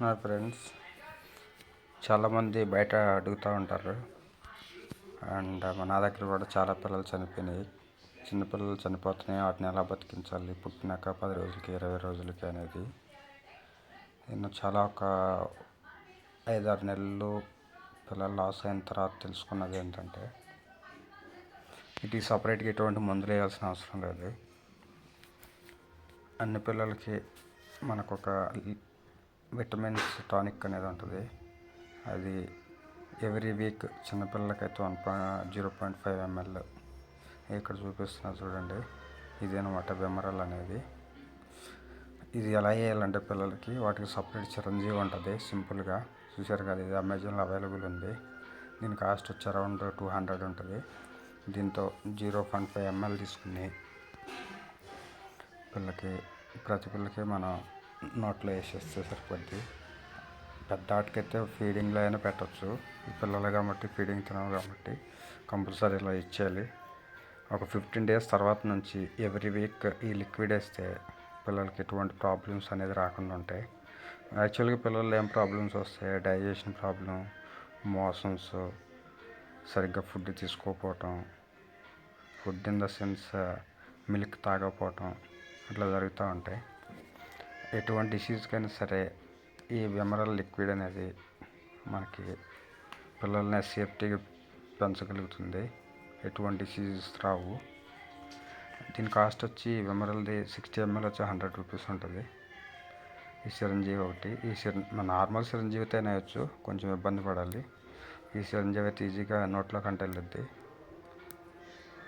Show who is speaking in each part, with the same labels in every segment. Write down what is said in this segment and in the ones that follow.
Speaker 1: Hi friends చాలామంది బయట అడుగుతూ ఉంటారు. అండ్ నా దగ్గర కూడా చాలా పిల్లలు చనిపోయినాయి. చిన్నపిల్లలు చనిపోతున్నాయి. వాటిని ఎలా బతికించాలి? పుట్టినాక పది రోజులకి ఇరవై రోజులకి అనేది నేను చాలా ఒక ఐదారు నెలలు పిల్లలు లాస్ అయిన తర్వాత తెలుసుకున్నది ఏంటంటే వీటికి సపరేట్గా ఎటువంటి మందులు వేయాల్సిన అవసరం లేదు. అన్ని పిల్లలకి మనకు ఒక విటమిన్స్ టానిక్ అనేది ఉంటుంది. అది every week చిన్నపిల్లలకైతే one point zero point five ML ఇక్కడ చూపిస్తున్నా చూడండి. ఇది అనమాట బెమరల్ అనేది. ఇది ఎలా చేయాలంటే పిల్లలకి వాటికి సపరేట్ చిరంజీవి ఉంటుంది సింపుల్గా. చూసారు కదా ఇది అమెజాన్లో అవైలబుల్ ఉంది. దీని కాస్ట్ వచ్చి అరౌండ్ టూ హండ్రెడ్ ఉంటుంది. దీంతో జీరో పాయింట్ ఫైవ్ ఎంఎల్ తీసుకుని పిల్లకి ప్రతి పిల్లకి మనం నోట్లో వేసేస్తే సరిపోద్ది. పెద్ద ఆటకైతే ఫీడింగ్లో అయినా పెట్టచ్చు. పిల్లలు కాబట్టి ఫీడింగ్ తినవు కాబట్టి కంపల్సరీ ఇలా ఇచ్చేయాలి. ఒక ఫిఫ్టీన్ డేస్ తర్వాత నుంచి ఎవ్రీ వీక్ ఈ లిక్విడ్ వేస్తే పిల్లలకి ఎటువంటి ప్రాబ్లమ్స్ అనేది రాకుండా ఉంటాయి. యాక్చువల్గా పిల్లలు ఏం ప్రాబ్లమ్స్ వస్తాయి? డైజెషన్ ప్రాబ్లం మోషన్స్ సరిగ్గా food తీసుకోకపోవటం food in the sense milk తాగకపోవటం అట్లా జరుగుతూ ఉంటాయి. ఎటువంటి డిసీజ్కైనా సరే ఈ వెమరల్ లిక్విడ్ అనేది మనకి పిల్లల్ని సేఫ్టీగా పెంచగలుగుతుంది. ఎటువంటి డిసీజెస్ రావు. దీని కాస్ట్ వచ్చి వెమరల్ది సిక్స్టీ ఎంఎల్ వచ్చి హండ్రెడ్ రూపీస్ ఉంటుంది. ఈ చిరంజీవి ఒకటి. ఈ చిరం నార్మల్ చిరంజీవి అయితే కొంచెం ఇబ్బంది పడాలి. ఈ చిరంజీవి అయితే ఈజీగా నోట్లో కంట వెళ్ళిద్ది.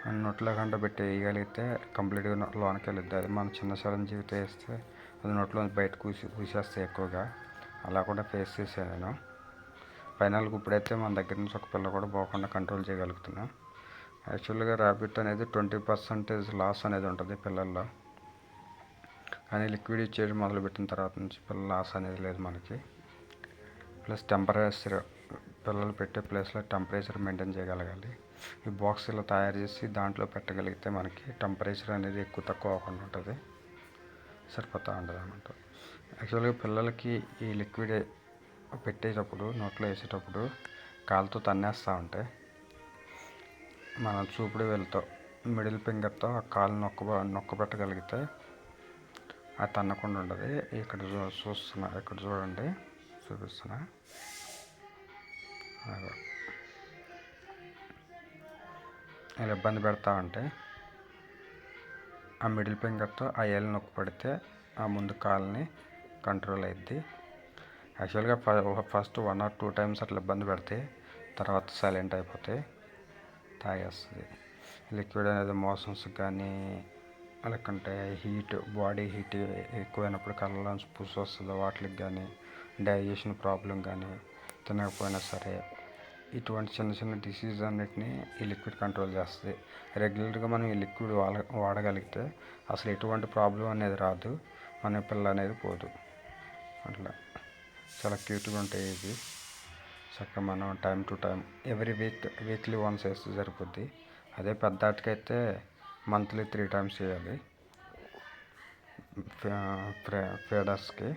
Speaker 1: నోట్లో కంట పెట్టి వేయగలిగితే కంప్లీట్గా లోనకి వెళ్ళిద్ది అది మన చిన్న చిరంజీవితో వేస్తే అది నోట్లో బయట కూసి కూసేస్తాయి ఎక్కువగా. అలా కూడా ఫేస్ చేశాను నేను. ఫైనల్గా ఇప్పుడైతే మన దగ్గర నుంచి ఒక పిల్ల కూడా పోకుండా కంట్రోల్ చేయగలుగుతున్నాం. యాక్చువల్గా ర్యాబిట్ అనేది ట్వంటీ పర్సెంటేజ్ లాస్ అనేది ఉంటుంది పిల్లల్లో. కానీ లిక్విడ్ ఇచ్చేది మొదలుపెట్టిన తర్వాత నుంచి పిల్లల లాస్ అనేది లేదు మనకి. ప్లస్ టెంపరేచర్ పిల్లలు పెట్టే ప్లేస్లో టెంపరేచర్ మెయింటైన్ చేయగలగాలి. ఈ బాక్స్ ఇలా తయారు చేసి దాంట్లో పెట్టగలిగితే మనకి టెంపరేచర్ అనేది ఎక్కువ తక్కువ అవ్వకుండా ఉంటుంది. సరిపోతూ ఉంటుంది అన్నమాట యాక్చువల్గా పిల్లలకి ఈ లిక్విడ్ పెట్టేటప్పుడు నోట్లో వేసేటప్పుడు కాలుతో తన్నేస్తూ ఉంటే మనం చూపుడు వెళ్తా మిడిల్ ఫింగర్తో ఆ కాలు నొక్క నొక్క పెట్టగలిగితే అది తన్నకుండా ఉండదు. ఇక్కడ చూ చూస్తున్నా ఇక్కడ చూడండి చూపిస్తున్నా. ఇలా ఇబ్బంది పెడతా ఉంటే ఆ మిడిల్ ఫింగర్తో ఆ ఏళ్ళు నొక్కి పడితే ఆ ముందు కాల్ని కంట్రోల్ అయ్యిద్ది యాక్చువల్గా first one or two times అట్లా ఇబ్బంది పెడితే తర్వాత సైలెంట్ అయిపోతే తాగేస్తుంది. లిక్విడ్ అనేది మోషన్స్ కానీ లేకుంటే హీట్ బాడీ హీట్ ఎక్కువైనప్పుడు కళ్ళలోంచి పుసి వస్తుంది వాటికి కానీ డైజెషన్ ప్రాబ్లం కానీ తినకపోయినా సరే ఇటువంటి చిన్న చిన్న డిసీజ్ అన్నిటిని ఈ లిక్విడ్ కంట్రోల్ చేస్తుంది. రెగ్యులర్గా మనం ఈ లిక్విడ్ వాడ వాడగలిగితే అసలు ఎటువంటి ప్రాబ్లం అనేది రాదు. మన పిల్ల అనేది పోదు. అట్లా. చాలా క్యూట్గా ఉంటాయి ఇది చక్కగా మనం time to time every week weekly once వేస్తే సరిపోద్ది. అదే పెద్ద ఆటకైతే మంత్లీ త్రీ టైమ్స్ చేయాలి. ఫీడర్స్కి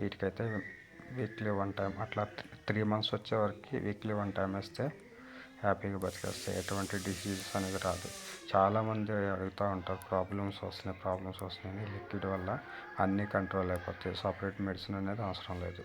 Speaker 1: వీటికైతే వీక్లీ వన్ టైం అట్లా త్రీ మంత్స్ వచ్చేవరకు వీక్లీ వన్ టైం వేస్తే హ్యాపీగా బతికేస్తాయి. ఎటువంటి డిసీజెస్ అనేది రాదు. చాలామంది అడుగుతూ ఉంటారు ప్రాబ్లమ్స్ వస్తున్నాయి ప్రాబ్లమ్స్ వస్తున్నాయి లిక్విడ్ వల్ల అన్నీ కంట్రోల్ అయిపోతాయి. సపరేట్ మెడిసిన్ అనేది అవసరం లేదు.